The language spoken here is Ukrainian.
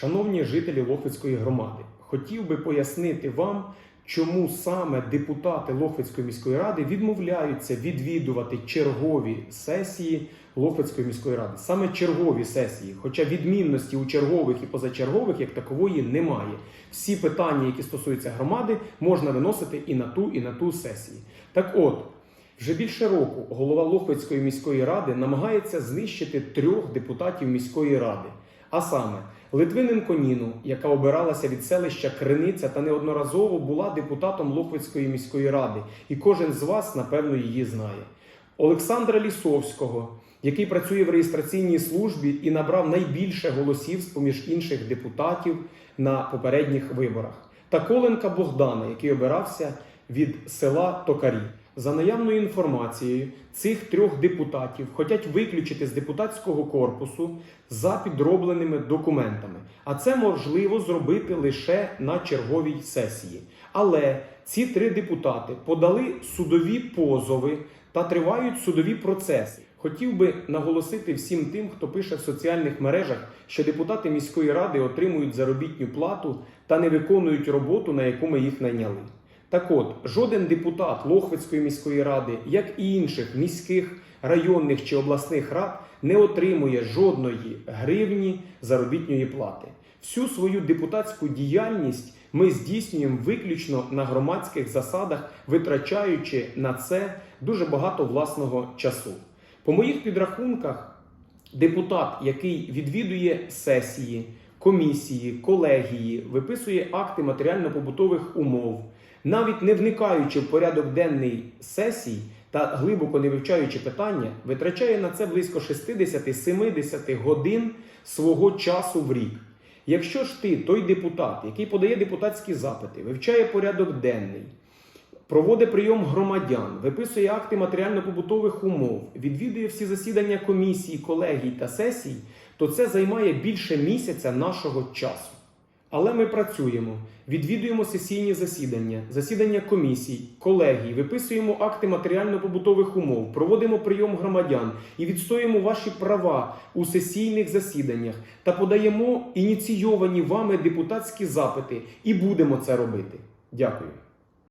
Шановні жителі Лохвицької громади, хотів би пояснити вам, чому саме депутати Лохвицької міської ради відмовляються відвідувати чергові сесії Лохвицької міської ради. Саме чергові сесії, хоча відмінності у чергових і позачергових як такової немає. Всі питання, які стосуються громади, можна виносити і на ту, і на ту сесії. Так от. Вже більше року голова Лохвицької міської ради намагається знищити трьох депутатів міської ради, а саме Литвиненко Ніну, яка обиралася від селища Криниця та неодноразово була депутатом Лохвицької міської ради, і кожен з вас, напевно, її знає. Олександра Лісовського, який працює в реєстраційній службі і набрав найбільше голосів з поміж інших депутатів на попередніх виборах, та Коленка Богдана, який обирався від села Токарі. За наявною інформацією, цих трьох депутатів хочуть виключити з депутатського корпусу за підробленими документами. А це можливо зробити лише на черговій сесії. Але ці три депутати подали судові позови та тривають судові процеси. Хотів би наголосити всім тим, хто пише в соціальних мережах, що депутати міської ради отримують заробітну плату та не виконують роботу, на яку ми їх найняли. Так от, жоден депутат Лохвицької міської ради, як і інших міських, районних чи обласних рад, не отримує жодної гривні заробітної плати. Всю свою депутатську діяльність ми здійснюємо виключно на громадських засадах, витрачаючи на це дуже багато власного часу. По моїх підрахунках, депутат, який відвідує сесії, комісії, колегії, виписує акти матеріально-побутових умов, навіть не вникаючи в порядок денний сесій та глибоко не вивчаючи питання, витрачає на це близько 60-70 годин свого часу в рік. Якщо ж ти, той депутат, який подає депутатські запити, вивчає порядок денний, проводить прийом громадян, виписує акти матеріально-побутових умов, відвідує всі засідання комісій, колегій та сесій, то це займає більше місяця нашого часу. Але ми працюємо, відвідуємо сесійні засідання, засідання комісій, колегій, виписуємо акти матеріально-побутових умов, проводимо прийом громадян і відстоюємо ваші права у сесійних засіданнях та подаємо ініційовані вами депутатські запити і будемо це робити. Дякую.